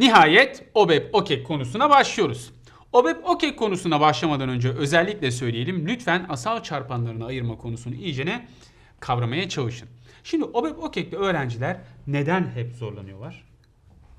Nihayet OBEP OKEK konusuna başlıyoruz. OBEP OKEK konusuna başlamadan önce özellikle söyleyelim. Lütfen asal çarpanlarını ayırma konusunu iyicene kavramaya çalışın. Şimdi OBEP OKEK'te öğrenciler neden hep zorlanıyorlar?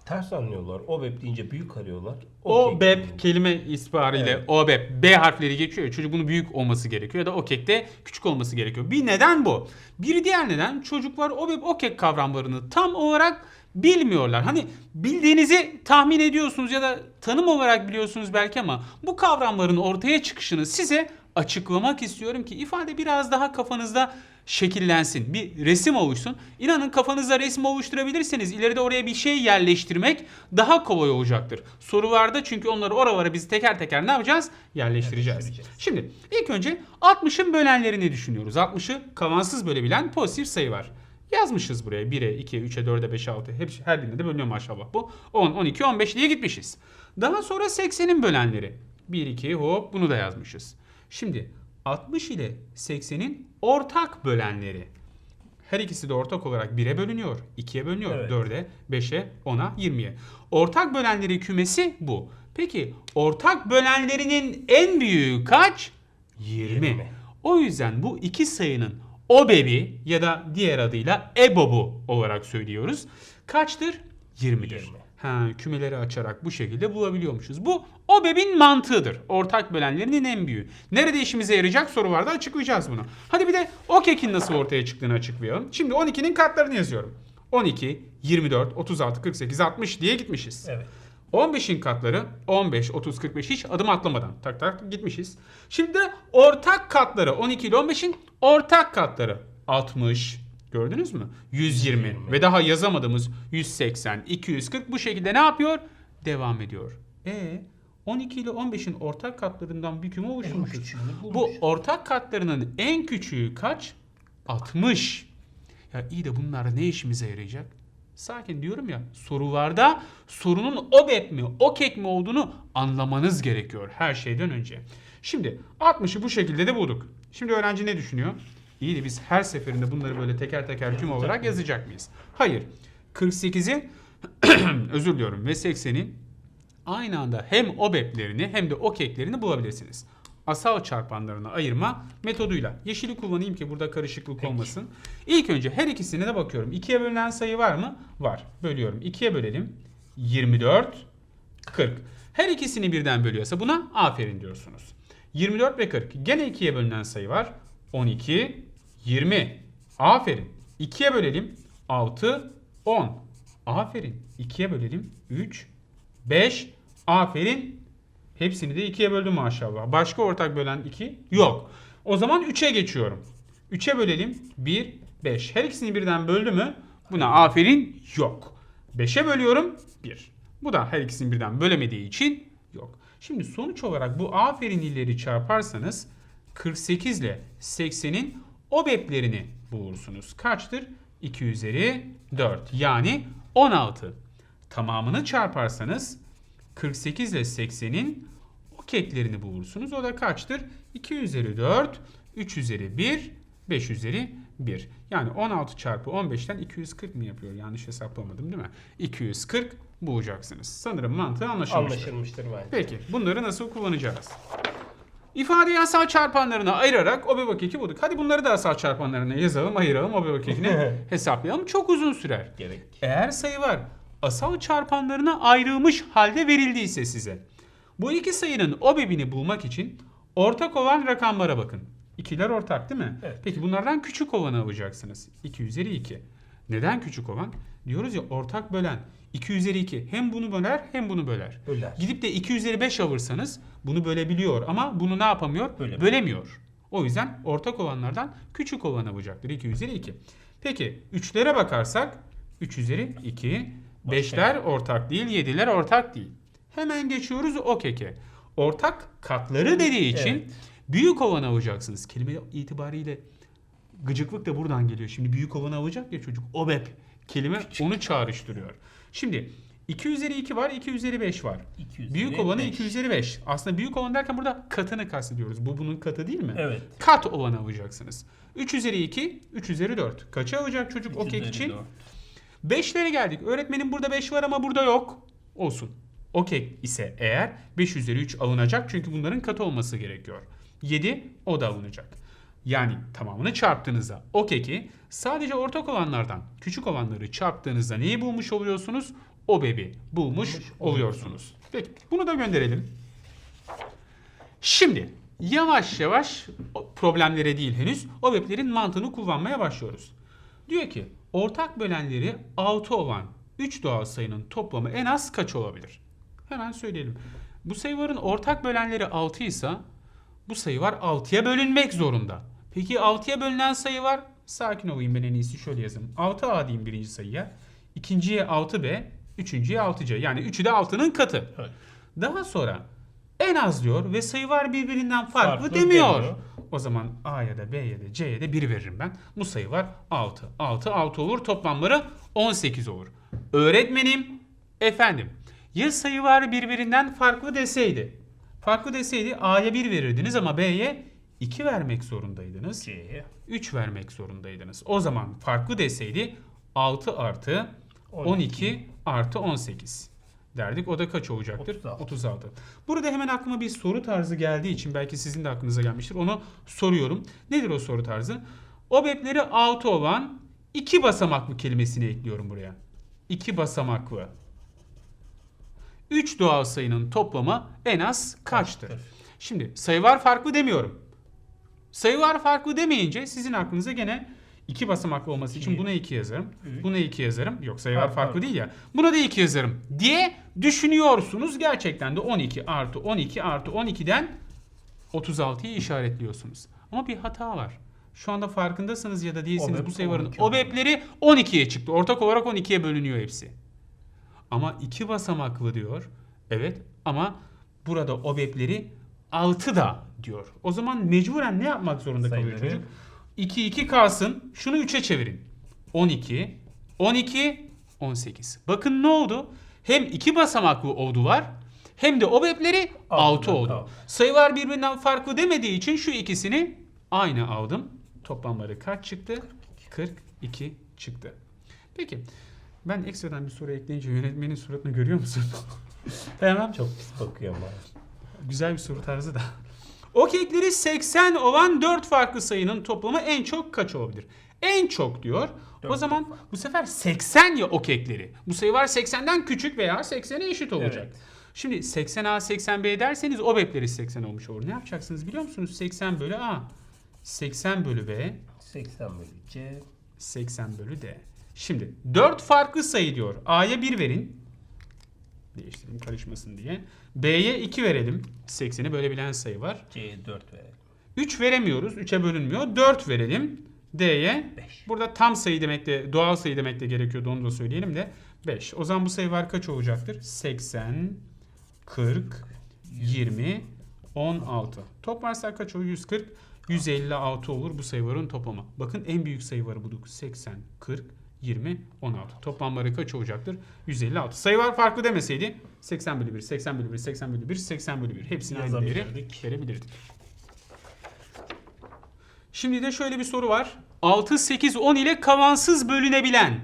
Ters anlıyorlar. O web deyince büyük arıyorlar. O Okey BEP diyorlar. kelime isparıyla Evet. o BEP B harfleri geçiyor çocuk bunun büyük olması gerekiyor ya da OKEK'te küçük olması gerekiyor. Bir neden bu. Bir diğer neden çocuklar o BEP OKEK kavramlarını tam olarak bilmiyorlar. Hani bildiğinizi tahmin ediyorsunuz ya da tanım olarak biliyorsunuz belki ama bu kavramların ortaya çıkışını size açıklamak istiyorum ki ifade biraz daha kafanızda şekillensin. Bir resim oluşsun. İnanın kafanızda resim oluşturabilirseniz ileride oraya bir şey yerleştirmek daha kolay olacaktır. Sorularda çünkü onları oralara biz teker teker ne yapacağız? Yerleştireceğiz. Yerleştireceğiz. Şimdi ilk önce 60'ın bölenlerini düşünüyoruz. 60'ı kalansız bölebilen pozitif sayı var. Yazmışız buraya 1'e, 2'ye, 3'e, 4'e, 5'e, 6'ya. Hep her birinde de bölünüyor maşallah bu. 10, 12, 15 diye gitmişiz. Daha sonra 80'in bölenleri. 1, 2 hop bunu da yazmışız. Şimdi 60 ile 80'in ortak bölenleri. Her ikisi de ortak olarak 1'e bölünüyor, 2'ye bölünüyor, Evet. 4'e, 5'e, 10'a, 20'ye. Ortak bölenleri kümesi bu. Peki ortak bölenlerinin en büyüğü kaç? 20. 20. O yüzden bu iki sayının OBEB'i ya da diğer adıyla EBOB'u olarak söylüyoruz. Kaçtır? 20'dir. 20. Ha, kümeleri açarak bu şekilde bulabiliyormuşuz. Bu OBEB'in mantığıdır. Ortak bölenlerinin en büyüğü. Nerede işimize yarayacak soru vardı açıklayacağız bunu. Hadi bir de OKEK'in nasıl ortaya çıktığını açıklayalım. Şimdi 12'nin katlarını yazıyorum. 12, 24, 36, 48, 60 diye gitmişiz. Evet. 15'in katları 15, 30, 45 hiç adım atlamadan tak tak gitmişiz. Şimdi de ortak katları 12 ile 15'in ortak katları 60 gördünüz mü? 120 120. ve daha yazamadığımız 180, 240 bu şekilde ne yapıyor? Devam ediyor. E 12 ile 15'in ortak katlarından bir küme oluşturmuşuz. Bu ortak katlarının en küçüğü kaç? 60. Ya iyi de bunlar ne işimize yarayacak? Sakin diyorum ya sorularda sorunun OBEP mi OKEK mi olduğunu anlamanız gerekiyor her şeyden önce. Şimdi 60'ı bu şekilde de bulduk. Şimdi öğrenci ne düşünüyor? İyi de biz her seferinde bunları böyle teker teker küme olarak yazacak mıyız? Hayır. 48'i özür diliyorum ve 80'in aynı anda hem OBEP'lerini hem de OKEK'lerini bulabilirsiniz. Asal çarpanlarını ayırma metoduyla. Yeşili kullanayım ki burada karışıklık Peki. olmasın. İlk önce her ikisine de bakıyorum. 2'ye bölünen sayı var mı? Var. Bölüyorum. 2'ye bölelim. 24, 40. Her ikisini birden bölüyorsa buna aferin diyorsunuz. 24 ve 40. Gene 2'ye bölünen sayı var. 12, 20. Aferin. 2'ye bölelim. 6, 10. Aferin. 2'ye bölelim. 3, 5. Aferin. Hepsini de 2'ye böldüm maşallah. Başka ortak bölen 2 yok. O zaman 3'e geçiyorum. 3'e bölelim. 1, 5. Her ikisini birden böldü mü? Buna aferin yok. 5'e bölüyorum. 1. Bu da her ikisini birden bölemediği için yok. Şimdi sonuç olarak bu aferinleri çarparsanız 48 ile 80'in OBEP'lerini bulursunuz. Kaçtır? 2 üzeri 4. Yani 16. Tamamını çarparsanız 48 ile 80'in okeklerini bulursunuz. O da kaçtır? 2 üzeri 4, 3 üzeri 1, 5 üzeri 1. Yani 16 çarpı 15'ten 240 mı yapıyor? Yanlış hesaplamadım değil mi? 240 bulacaksınız. Sanırım mantığı anlaşılmıştır. Anlaşılmıştır bence. Peki bunları nasıl kullanacağız? İfadeyi asal çarpanlarına ayırarak OBEB keki bulduk. Hadi bunları da asal çarpanlarına yazalım, ayıralım, OBEB kekini hesaplayalım. Çok uzun sürer. Gerek. Eğer sayı var asal çarpanlarına ayrılmış halde verildiyse size. Bu iki sayının OBEB'ini bulmak için ortak olan rakamlara bakın. İkiler ortak değil mi? Evet. Peki bunlardan küçük olanı alacaksınız. 2 üzeri 2. Neden küçük olan? Diyoruz ya ortak bölen 2 üzeri 2 hem bunu böler hem bunu böler. Böler. Gidip de 2 üzeri 5 alırsanız bunu bölebiliyor ama bunu ne yapamıyor? Bölemiyor. Bölemiyor. O yüzden ortak olanlardan küçük olan alacaktır. 2 üzeri 2. Peki 3'lere bakarsak 3 üzeri 2. Başka 5'ler ortak değil, 7'ler ortak değil. Hemen geçiyoruz o keke. Ortak katları dediği için Evet. büyük olanı alacaksınız. Kelime itibariyle gıcıklık da buradan geliyor. Şimdi büyük olanı alacak ya çocuk. OBEP kelime onu çağrıştırıyor. Şimdi 2 üzeri 2 var, 2 üzeri 5 var. 2 üzeri Büyük olanı beş. 2 üzeri 5. Aslında büyük olan derken burada katını kastediyoruz. Bu bunun katı değil mi? Evet. Kat olanı alacaksınız. 3 üzeri 2, 3 üzeri 4. Kaça alacak çocuk o kek için? dört. 5'lere geldik. Öğretmenim burada 5 var ama burada yok. Olsun. Okey ise eğer 5 üzeri 3 alınacak çünkü bunların katı olması gerekiyor. 7 o da alınacak. Yani tamamını çarptığınızda o keki sadece ortak olanlardan küçük olanları çarptığınızda neyi bulmuş oluyorsunuz? O bebi bulmuş oluyorsunuz. Peki bunu da gönderelim. Şimdi yavaş yavaş problemlere değil henüz o weblerin mantığını kullanmaya başlıyoruz. Diyor ki ortak bölenleri 6 olan 3 doğal sayının toplamı en az kaç olabilir? Hemen söyleyelim. Bu sayıların ortak bölenleri 6 ise bu sayı var 6'ya bölünmek zorunda. Peki 6'ya bölünen sayı var. Sakin olayım ben en iyisi şöyle yazayım. 6A diyeyim birinci sayıya. ikinciye 6B. Üçüncüye 6C. Yani üçü de 6'nın katı. Evet. Daha sonra en az diyor ve sayı var birbirinden farklı, Farklı demiyor. demiyor. O zaman A'ya da B'ye de C'ye de 1 veririm ben. Bu sayı var 6. 6 6 olur toplamları 18 olur. Öğretmenim efendim ya sayı var birbirinden farklı deseydi. Farklı deseydi A'ya 1 verirdiniz ama B'ye 2 vermek zorundaydınız. C'ye 3 vermek zorundaydınız. O zaman farklı deseydi 6 artı 12, 12 artı 18 derdik. O da kaç olacaktır? 36. 36. Burada hemen aklıma bir soru tarzı geldiği için belki sizin de aklınıza gelmiştir. Onu soruyorum. Nedir o soru tarzı? OBEP'leri 6 olan iki basamaklı kelimesini ekliyorum buraya. İki basamaklı. 3 doğal sayının toplamı en az kaçtır? Kaçtır? Şimdi sayı var farklı demiyorum. Sayı var farklı demeyince sizin aklınıza gene iki basamaklı olması için İki. buna 2 yazarım. Buna 2 yazarım. Yok sayı Ha, var farklı değil ya. Buna da 2 yazarım diye düşünüyorsunuz. Gerçekten de 12 artı 12 artı 12'den 36'yı işaretliyorsunuz. Ama bir hata var. Şu anda farkındasınız ya da değilsiniz OBEP bu 12 OBEP'leri 12'ye çıktı. Ortak olarak 12'ye bölünüyor hepsi. Ama iki basamaklı diyor. Evet ama burada OBEP'leri 6 da diyor. O zaman mecburen ne yapmak zorunda kalıyor Sayıları- çocuk? 2 2 kalsın. Şunu 3'e çevirin. 12 12 18. Bakın ne oldu? Hem iki basamaklı oldu var hem de OBEP'leri 6 Altıdan oldu. Sayılar birbirinden farklı demediği için şu ikisini aynı aldım. Toplamları kaç çıktı? 42 çıktı. Peki ben ekstradan bir soru ekleyince yönetmenin suratını görüyor musun? Hemen çok pis bakıyor ama. Güzel bir soru tarzı da. Okekleri 80 olan 4 farklı sayının toplamı en çok kaç olabilir? En çok diyor. o zaman bu sefer 80 ya okekleri. Bu sayı var 80'den küçük veya 80'e eşit olacak. Evet. Şimdi 80A 80B derseniz o webleri 80 olmuş olur. Ne yapacaksınız biliyor musunuz? 80 bölü A. 80 bölü B. 80 bölü C. 80 bölü D. Şimdi 4 farklı sayı diyor. A'ya 1 verin. Değiştireyim karışmasın diye. B'ye 2 verelim. 80'i bölebilen sayı var. C'ye 4 verelim. 3 veremiyoruz. 3'e bölünmüyor. 4 verelim. D'ye 5. burada tam sayı demek de doğal sayı demek de gerekiyordu. Onu da söyleyelim de 5. O zaman bu sayı var kaç olacaktır? 80 40 20 16. Toplarsak kaç olur? 140 156 olur bu sayıların toplamı. Bakın en büyük sayı varı bulduk. 80 40 20 16. Toplamları kaç olacaktır? 156. Sayı var farklı demeseydi 80 bölü 1, 80 bölü 1, 80 bölü 1, 80 bölü 1. Hepsini aynı değeri verebilirdik. Şimdi de şöyle bir soru var. 6, 8, 10 ile kavansız bölünebilen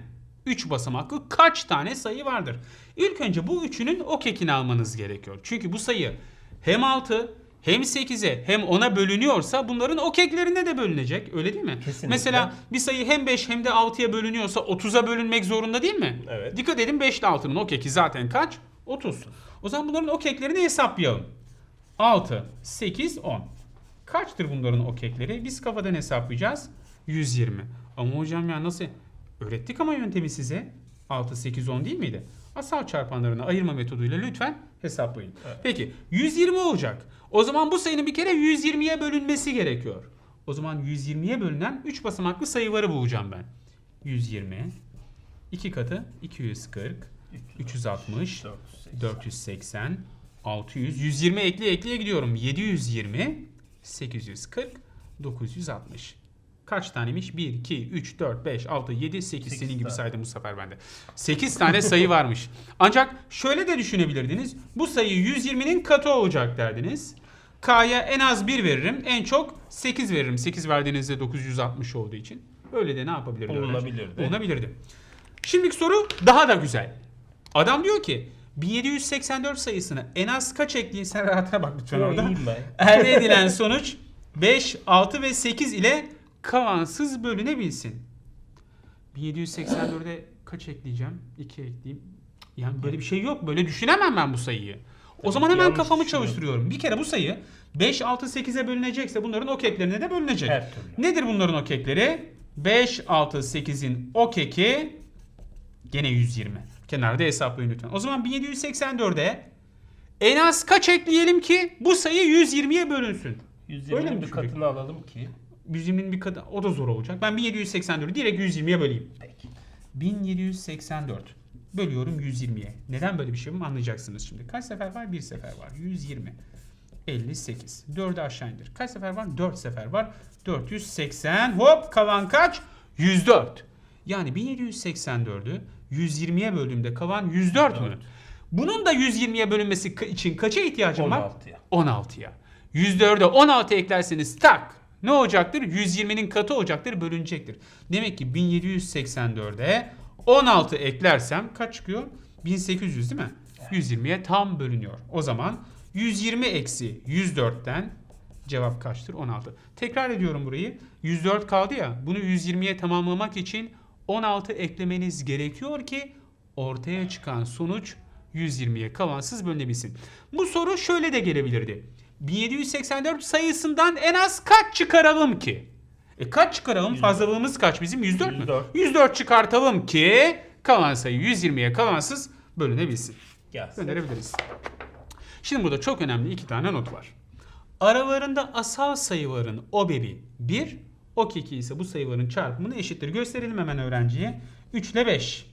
3 basamaklı kaç tane sayı vardır? İlk önce bu üçünün o kekini almanız gerekiyor. Çünkü bu sayı hem 6 hem 8'e hem 10'a bölünüyorsa bunların o keklerine de bölünecek. Öyle değil mi? Kesinlikle. Mesela bir sayı hem 5 hem de 6'ya bölünüyorsa 30'a bölünmek zorunda değil mi? Evet. Dikkat edin 5 ile 6'nın o keki zaten kaç? 30. O zaman bunların o keklerini hesaplayalım. 6, 8, 10. Kaçtır bunların o kekleri? Biz kafadan hesaplayacağız. 120. Ama hocam ya nasıl? Öğrettik ama yöntemi size. 6, 8, 10 değil miydi? Asal çarpanlarını ayırma metoduyla lütfen hesaplayın. Evet. Peki 120 olacak. O zaman bu sayının bir kere 120'ye bölünmesi gerekiyor. O zaman 120'ye bölünen 3 basamaklı sayıları bulacağım ben. 120, 2 katı 240, 360, 480. 480, 600, 120 ekleye ekleye gidiyorum. 720, 840, 960. Kaç taneymiş? 1, 2, 3, 4, 5, 6, 7, 8. Sekiz Senin gibi tane. saydım bu sefer bende. 8 tane sayı varmış. Ancak şöyle de düşünebilirdiniz. Bu sayı 120'nin katı olacak derdiniz. K'ya en az 1 veririm. En çok 8 veririm. 8 verdiğinizde 960 olduğu için. Öyle de ne yapabilirdi? öğrenci? Bulunabilirdi. Bulunabilirdi. Şimdiki soru daha da güzel. Adam diyor ki 1784 sayısını en az kaç ekleyin? Sen rahatına bak lütfen orada. Elde edilen sonuç 5, 6 ve 8 ile kalansız bölünebilsin. 1784'e kaç ekleyeceğim? 2 ekleyeyim. Yani böyle bir şey yok. Böyle düşünemem ben bu sayıyı. O Tabii zaman hemen yanlış kafamı düşünüyorum. çalıştırıyorum. Bir kere bu sayı 5, 6, 8'e bölünecekse bunların ok eklerine de bölünecek. Her türlü. Nedir bunların ok ekleri? 5, 6, 8'in ok eki gene 120. Kenarda hesaplayın lütfen. O zaman 1784'e en az kaç ekleyelim ki bu sayı 120'ye bölünsün? Öyle mi 120'nin bir katını alalım ki. 120'nin bir katı o da zor olacak. Ben 1784'ü direkt 120'ye böleyim. Peki. 1784 bölüyorum 120'ye. Neden böyle bir şey yapayım anlayacaksınız şimdi. Kaç sefer var? Bir sefer var. 120. 58. 4'ü aşağı indir. Kaç sefer var? 4 sefer var. 480. Hop kalan kaç? 104. Yani 1784'ü 120'ye böldüğümde kalan 104 mü? Evet. Bunun da 120'ye bölünmesi için kaça ihtiyacım var? 16'ya. 16'ya. 104'e 16 eklerseniz tak ne olacaktır? 120'nin katı olacaktır bölünecektir. Demek ki 1784'e 16 eklersem kaç çıkıyor? 1800 değil mi? 120'ye tam bölünüyor. O zaman 120 eksi 104'ten cevap kaçtır? 16. Tekrar ediyorum burayı. 104 kaldı ya bunu 120'ye tamamlamak için 16 eklemeniz gerekiyor ki ortaya çıkan sonuç 120'ye kalansız bölünebilsin. Bu soru şöyle de gelebilirdi. 1784 sayısından en az kaç çıkaralım ki? E kaç çıkaralım? 104. Fazlalığımız kaç bizim? 104, mü? 104. 104 çıkartalım ki kalan sayı 120'ye kalansız bölünebilsin. Gelsin. Önerebiliriz. Şimdi burada çok önemli iki tane not var. Aralarında asal sayıların obebi 1, ok 2 ise bu sayıların çarpımını eşittir. Gösterelim hemen öğrenciye. 3 ile 5.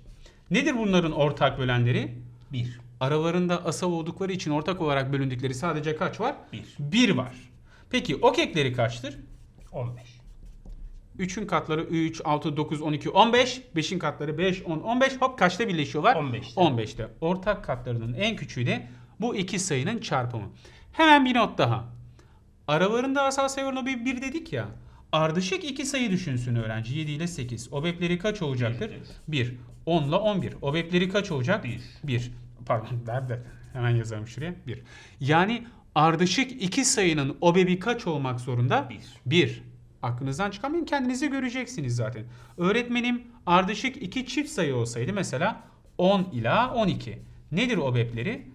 Nedir bunların ortak bölenleri? 1. Aralarında asal oldukları için ortak olarak bölündükleri sadece kaç var? 1. 1 var. Peki ok ekleri kaçtır? 15. 3'ün katları 3, 6, 9, 12, 15. 5'in katları 5, 10, 15. Hop kaçta birleşiyorlar? 15'te. 15'te. Ortak katlarının en küçüğü de bu iki sayının çarpımı. Hemen bir not daha. Aralarında asal sayıların o bir, bir dedik ya. Ardışık iki sayı düşünsün öğrenci. 7 ile 8. OBEP'leri kaç olacaktır? Bir. 1. 10 ile 11. OBEP'leri kaç olacak? Bir. 1. Pardon nerede? Hemen yazalım şuraya. 1. Yani ardışık iki sayının OBEP'i kaç olmak zorunda? Bir. 1. Aklınızdan çıkarmayın kendinize göreceksiniz zaten. Öğretmenim ardışık iki çift sayı olsaydı mesela 10 ila 12. Nedir OBEP'leri?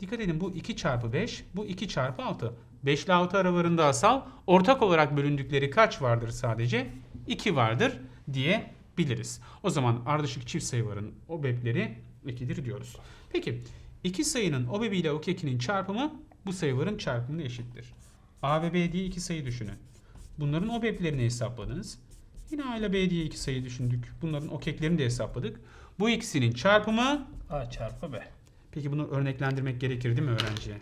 Dikkat edin bu 2 çarpı 5, bu 2 çarpı 6. 5 ile 6 aralarında asal, ortak olarak bölündükleri kaç vardır sadece? 2 vardır diyebiliriz. O zaman ardışık çift sayıların OBEP'leri 2'dir diyoruz. Peki iki sayının OBEP ile OKEK'inin çarpımı bu sayıların çarpımına eşittir. A ve B diye iki sayı düşünün. Bunların OBEP'lerini hesapladınız. Yine A ile B diye iki sayı düşündük. Bunların OKEK'lerini de hesapladık. Bu ikisinin çarpımı A çarpı B. Peki bunu örneklendirmek gerekir değil mi öğrenciye?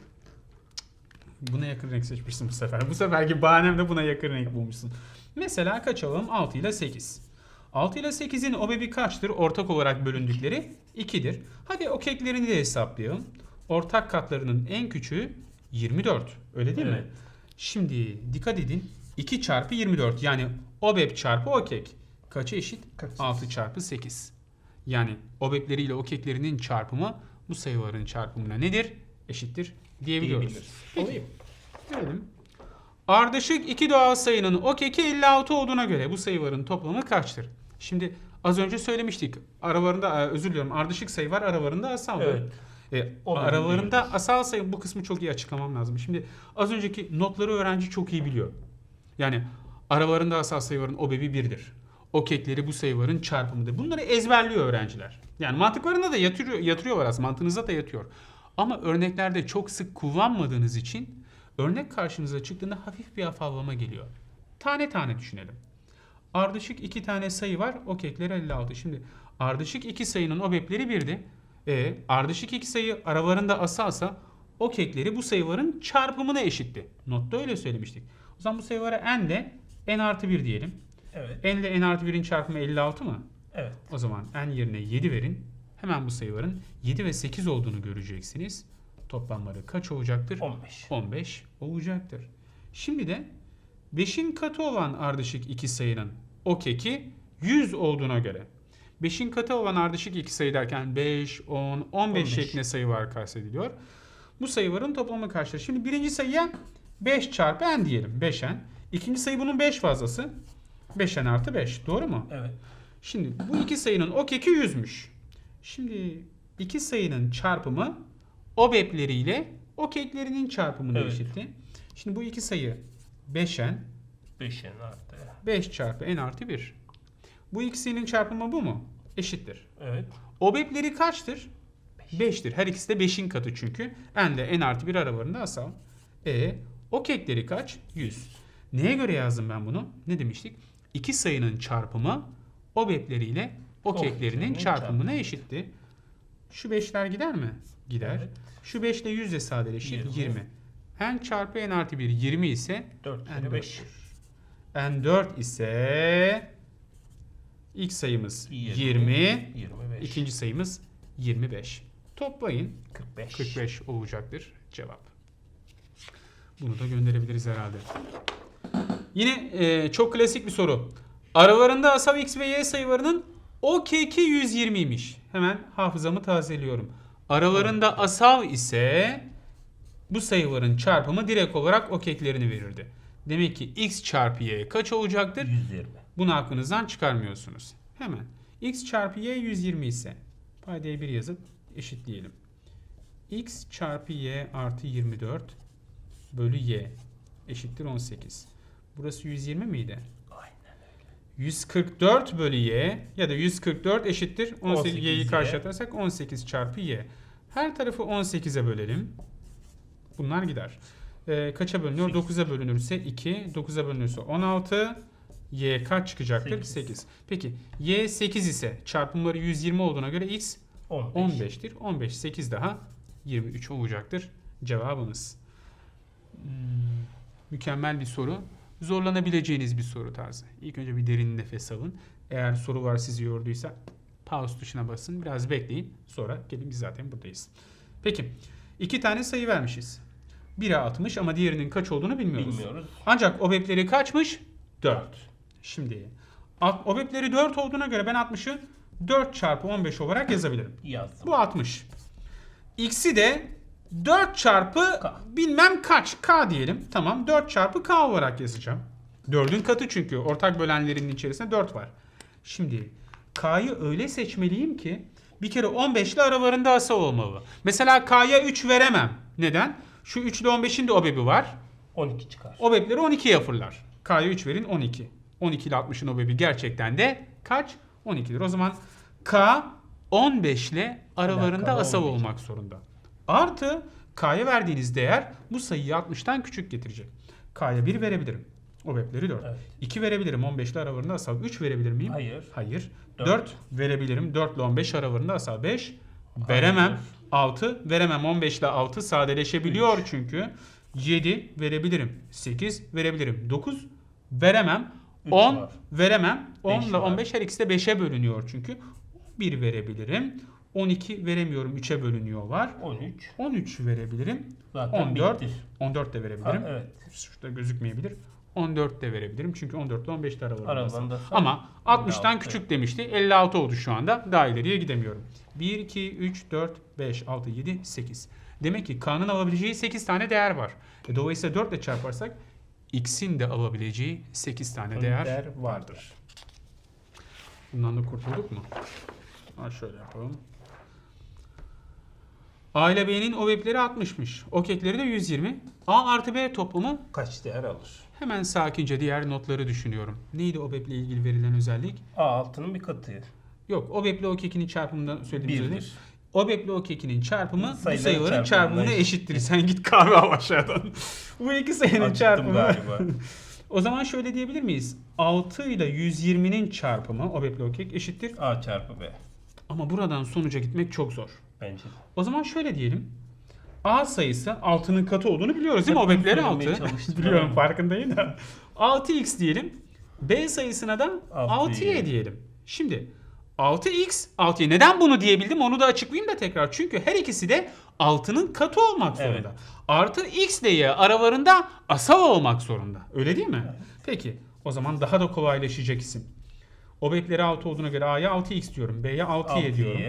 Buna yakın renk seçmişsin bu sefer. Bu seferki bahanem de buna yakın renk bulmuşsun. Mesela kaç alalım? 6 ile 8. 6 ile 8'in obebi kaçtır? Ortak olarak bölündükleri 2'dir. Hadi o keklerini de hesaplayalım. Ortak katlarının en küçüğü 24. Öyle değil mi? Evet. Şimdi dikkat edin. 2 çarpı 24 yani OBEP çarpı OKEK kaça eşit? 48. 6 çarpı 8. Yani OBEP'leriyle OKEK'lerinin çarpımı bu sayıların çarpımına nedir? Eşittir diyebiliyoruz. Peki. Görelim. Ardışık iki doğal sayının OKEK'i 56 olduğuna göre bu sayıların toplamı kaçtır? Şimdi az önce söylemiştik. Aralarında e, özür diliyorum. Ardışık sayı var, aralarında asal var. Evet. E, O aralarında asal sayı bu kısmı çok iyi açıklamam lazım. Şimdi az önceki notları öğrenci çok iyi biliyor. Yani aralarında asal sayıların obebi birdir. O kekleri bu sayıların çarpımıdır. Bunları ezberliyor öğrenciler. Yani mantıklarında da yatırıyor, yatırıyorlar aslında. Mantığınızda da yatıyor. Ama örneklerde çok sık kullanmadığınız için örnek karşınıza çıktığında hafif bir afallama geliyor. Tane tane düşünelim. Ardışık iki tane sayı var. O kekler 56. Şimdi ardışık iki sayının OBEP'leri birdi. E, ardışık iki sayı aralarında asalsa o kekleri bu sayıların çarpımına eşitti. Notta öyle söylemiştik. O zaman bu sayılara n de n artı 1 diyelim. Evet. n ile n artı 1'in çarpımı 56 mı? Evet. O zaman n yerine 7 verin. Hemen bu sayıların 7 ve 8 olduğunu göreceksiniz. Toplamları kaç olacaktır? 15. 15 olacaktır. Şimdi de 5'in katı olan ardışık iki sayının o keki 100 olduğuna göre 5'in katı olan ardışık iki sayı derken 5, 10, 15, 15. şeklinde sayı var kastediliyor. Bu sayıların toplamı kaçtır? Şimdi birinci sayıya 5 çarpı n diyelim. 5n. İkinci sayı bunun 5 fazlası. 5n artı 5. Doğru mu? Evet. Şimdi bu iki sayının o keki 100'müş. Şimdi iki sayının çarpımı o bepleriyle o keklerinin çarpımına Evet. eşitti. Şimdi bu iki sayı 5n 5'in artı. 5 çarpı n artı 1. Bu ikisinin çarpımı bu mu? Eşittir. Evet. O bepleri kaçtır? 5'tir. Her ikisi de 5'in katı çünkü. N ile n artı 1 aralarında asal. E o kekleri kaç? 100. Neye göre yazdım ben bunu? Ne demiştik? İki sayının çarpımı o bepleriyle o keklerinin çarpımına eşitti. Şu 5'ler gider mi? Gider. Evet. Şu 5 ile 100 de sadeleşir. 20. 20. n çarpı n artı 1 20 ise 4 n kere 5. N4 ise ilk sayımız 20, 20, 25. ikinci sayımız 25. Toplayın 45. 45 olacaktır cevap. Bunu da gönderebiliriz herhalde. Yine e, çok klasik bir soru. Aralarında asal x ve y sayılarının o keki 120'ymiş. Hemen hafızamı tazeliyorum. Aralarında asal ise bu sayıların çarpımı direkt olarak o keklerini verirdi. Demek ki x çarpı y kaç olacaktır? 120. Bunu aklınızdan çıkarmıyorsunuz. Hemen. x çarpı y 120 ise paydaya 1 yazıp eşitleyelim. x çarpı y artı 24 bölü y eşittir 18. Burası 120 miydi? Aynen. 144 bölü y ya da 144 eşittir 18, 18 y'yi y. karşılatırsak 18 çarpı y. Her tarafı 18'e bölelim. Bunlar gider. Ee, kaça bölünüyor? 9'a bölünürse 2, 9'a bölünürse 16, y kaç çıkacaktır? 8. 8. Peki y 8 ise çarpımları 120 olduğuna göre x 15. 15'tir. 15 8 daha 23 olacaktır cevabımız. Hmm, mükemmel bir soru. Zorlanabileceğiniz bir soru tarzı. İlk önce bir derin nefes alın. Eğer soru var sizi yorduysa pause tuşuna basın. Biraz bekleyin. Sonra gelin biz zaten buradayız. Peki. iki tane sayı vermişiz. Biri 60 ama diğerinin kaç olduğunu bilmiyoruz. Bilmiyoruz. Ancak OBEP'leri kaçmış? 4. Şimdi OBEP'leri 4 olduğuna göre ben 60'ı 4 çarpı 15 olarak yazabilirim. Yazdım. Bu 60. X'i de 4 çarpı K. bilmem kaç K diyelim. Tamam 4 çarpı K olarak yazacağım. 4'ün katı çünkü ortak bölenlerinin içerisinde 4 var. Şimdi K'yı öyle seçmeliyim ki bir kere 15 ile aralarında asal olmalı. Mesela K'ya 3 veremem. Neden? Şu 3 ile 15'in de OBEB'i var. 12 çıkar. OBEB'leri 12 yapırlar. K'ya 3 verin 12. 12 ile 60'ın OBEB'i gerçekten de kaç? 12'dir. O zaman K 15 ile aralarında Alakalı asal olmayacak. olmak zorunda. Artı K'ya verdiğiniz değer bu sayıyı 60'tan küçük getirecek. K'ya 1 verebilirim. OBEB'leri 4. Evet. 2 verebilirim 15 ile aralarında asal. 3 verebilir miyim? Hayır. Hayır. Dört. 4 verebilirim. 4 ile 15 aralarında asal. 5 veremem. Hayır. 6 veremem. 15 ile 6 sadeleşebiliyor çünkü. 7 verebilirim. 8 verebilirim. 9 veremem. Üç 10 var. veremem. 10 Beş ile var. 15 her ikisi de 5'e bölünüyor çünkü. 1 verebilirim. 12 veremiyorum. 3'e bölünüyor var. 13. 13 verebilirim. Zaten 14. bitti. 14 de verebilirim. Ha, evet. Şurada gözükmeyebilir. 14 de verebilirim. Çünkü 14 ile 15 de aralarında. Aralarında Ama 60'tan 56. küçük demişti. 56 oldu şu anda. Daha ileriye gidemiyorum. 1, 2, 3, 4, 5, 6, 7, 8. Demek ki K'nın alabileceği 8 tane değer var. E, dolayısıyla 4 ile çarparsak X'in de alabileceği 8 tane değer, Değer vardır. vardır. Bundan da kurtulduk mu? Ha şöyle yapalım. A ile B'nin OVEP'leri 60'mış. OKEK'leri de 120. A artı B toplamı Kaç değer alır? Hemen sakince diğer notları düşünüyorum. Neydi OVEP ile ilgili verilen özellik? A6'nın bir katı. Yok OBEP ile OKEK'inin çarpımından söylediğim Birdir. söyleyeyim. OBEP ile OKEK'inin çarpımı bu Sayıların sayıların çarpımına eşittir. Sen git kahve al aşağıdan. bu iki sayının Acıktım çarpımı. galiba. o zaman şöyle diyebilir miyiz? 6 ile 120'nin çarpımı OBEP ile OKEK eşittir. A çarpı B. Ama buradan sonuca gitmek çok zor. Bence. O zaman şöyle diyelim. A sayısı 6'nın katı olduğunu biliyoruz değil mi? OBEP'leri söylemeye 6. çalıştım Biliyorum farkındayım da. 6x diyelim. B sayısına da 6y 6y diyelim. Şimdi 6x 6y. Neden bunu diyebildim onu da açıklayayım da tekrar. Çünkü her ikisi de 6'nın katı olmak zorunda. Evet. Artı x ile y aralarında asal olmak zorunda. Öyle değil mi? Evet. Peki o zaman daha da kolaylaşacak isim. OBEP'leri 6 olduğuna göre A'ya 6x diyorum. B'ye 6y 6y. diyorum.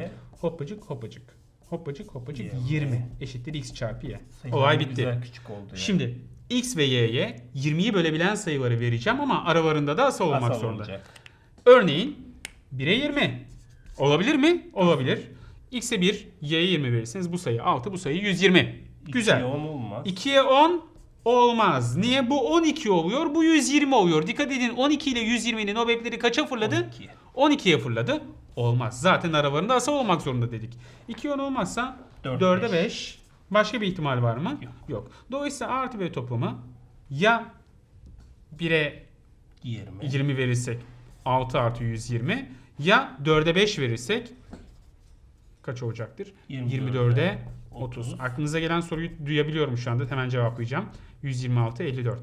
Hoppacık hoppacık. Hoppacık hoppacık 20. 20 eşittir x çarpı y. Sayılar Olay bitti. Güzel küçük oldu ya. Şimdi x ve y'ye 20'yi bölebilen sayıları vereceğim ama aralarında da asal olmak Asal zorunda. olacak. Örneğin 1'e 20. Olabilir mi? Olabilir. X'e 1, y'ye 20 verirseniz bu sayı 6, bu sayı 120. Güzel. 2'ye 10 olmaz. 2'ye 10 olmaz. Niye? Bu 12 oluyor, bu 120 oluyor. Dikkat edin 12 ile 120'nin OBEP'leri kaça fırladı? 12. 12'ye fırladı. Olmaz. Zaten aralarında asal olmak zorunda dedik. 2 10 olmazsa Dört, 4'e beş. 5. Başka bir ihtimal var mı? Yok. Yok. Dolayısıyla artı B toplamı ya 1'e 20. 20 verirsek 6 artı 120 ya 4'e 5 verirsek kaç olacaktır? 24'e 30. 30. Aklınıza gelen soruyu duyabiliyorum şu anda. Hemen cevaplayacağım. 126 54.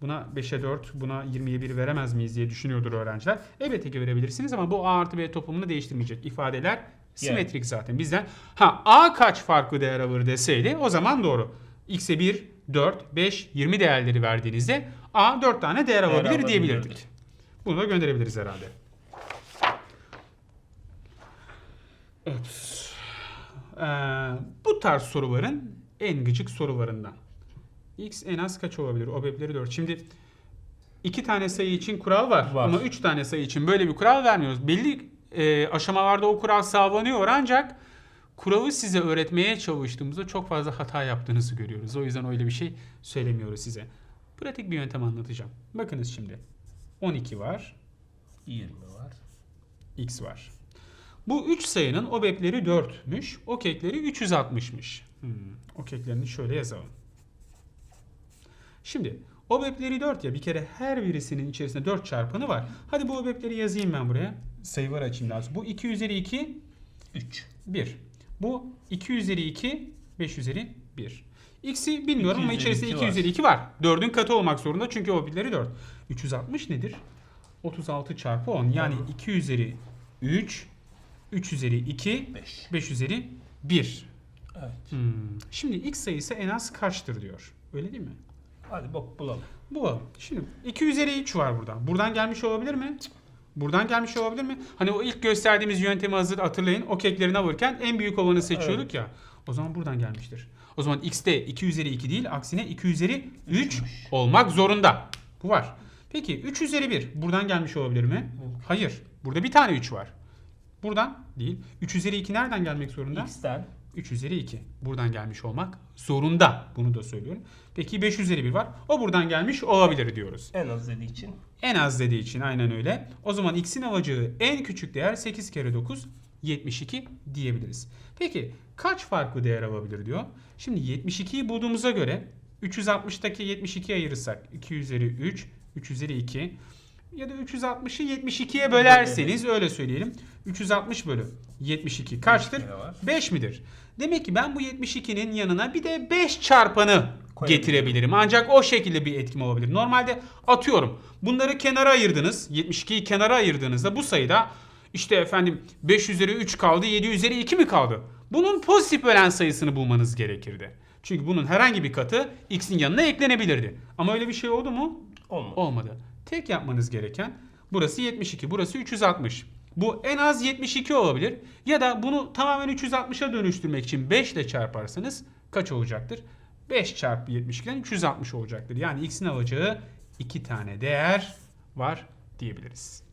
Buna 5'e 4, buna 20'ye 1 veremez miyiz diye düşünüyordur öğrenciler. Elbette ki verebilirsiniz ama bu A artı B toplamını değiştirmeyecek. İfadeler simetrik zaten. Bizden ha A kaç farklı değer alır deseydi o zaman doğru. X'e 1, 4, 5, 20 değerleri verdiğinizde A 4 tane değer alabilir alabilirdi. diyebilirdik. Bunu da gönderebiliriz herhalde. Evet. Ee, bu tarz soruların en gıcık sorularından. X en az kaç olabilir? OBEP'leri 4. Şimdi iki tane sayı için kural var, Var. ama üç tane sayı için böyle bir kural vermiyoruz. Belli e, aşamalarda o kural sağlanıyor ancak kuralı size öğretmeye çalıştığımızda çok fazla hata yaptığınızı görüyoruz. O yüzden öyle bir şey söylemiyoruz size. Pratik bir yöntem anlatacağım. Bakınız şimdi. 12 var, 20 var. x var. Bu 3 sayının OBEP'leri 4'müş, OKEK'leri 360'mış. Hmm, OKEK'lerini şöyle yazalım. Şimdi OBEP'leri 4 ya bir kere her birisinin içerisinde 4 çarpanı var. Hadi bu OBEP'leri yazayım ben buraya. Sayılar açayım sonra. Bu 2 üzeri 2 3. 1. Bu 2 üzeri 2 5 üzeri 1. X'i bilmiyorum 2 ama içerisinde 2 2 var. üzeri 2 var. 4'ün katı olmak zorunda çünkü OBEP'leri 4. 360 nedir? 36 çarpı 10 yani Doğru. 2 üzeri 3 3 üzeri 2 5. 5 üzeri 1. Evet. Hmm. Şimdi x sayısı en az kaçtır diyor. Öyle değil mi? Hadi bak bulalım. Bu. Şimdi 2 üzeri 3 var burada. Buradan gelmiş olabilir mi? Buradan gelmiş olabilir mi? Hani o ilk gösterdiğimiz yöntemi hazır hatırlayın. O keklerini alırken en büyük olanı seçiyorduk ya. O zaman buradan gelmiştir. O zaman x'te 2 üzeri 2 değil aksine 2 üzeri 3 Üçmüş. olmak zorunda. Bu var. Peki 3 üzeri 1 buradan gelmiş olabilir mi? Hayır. Burada bir tane 3 var. Buradan değil. 3 üzeri 2 nereden gelmek zorunda? X'ten 3 üzeri 2. Buradan gelmiş olmak zorunda. Bunu da söylüyorum. Peki 5 üzeri 1 var. O buradan gelmiş olabilir diyoruz. en az dediği için En az dediği için aynen öyle. O zaman x'in alacağı en küçük değer 8 kere 9 72 diyebiliriz. Peki kaç farklı değer alabilir diyor. Şimdi 72'yi bulduğumuza göre 360'taki 72'ye ayırırsak 2 üzeri 3, 3 üzeri 2 ya da 360'ı 72'ye bölerseniz öyle söyleyelim. 360 bölü 72 kaçtır? kere var. 5 midir? Demek ki ben bu 72'nin yanına bir de 5 çarpanı getirebilirim. Ancak o şekilde bir etkim olabilir. Normalde atıyorum bunları kenara ayırdınız. 72'yi kenara ayırdığınızda bu sayıda işte efendim 5 üzeri 3 kaldı 7 üzeri 2 mi kaldı? Bunun pozitif bölen sayısını bulmanız gerekirdi. Çünkü bunun herhangi bir katı x'in yanına eklenebilirdi. Ama öyle bir şey oldu mu? olmadı. Olmadı. Tek yapmanız gereken burası 72, burası 360. Bu en az 72 olabilir. Ya da bunu tamamen 360'a dönüştürmek için 5 ile çarparsanız kaç olacaktır? 5 çarpı 72'den 360 olacaktır. Yani x'in alacağı 2 tane değer var diyebiliriz.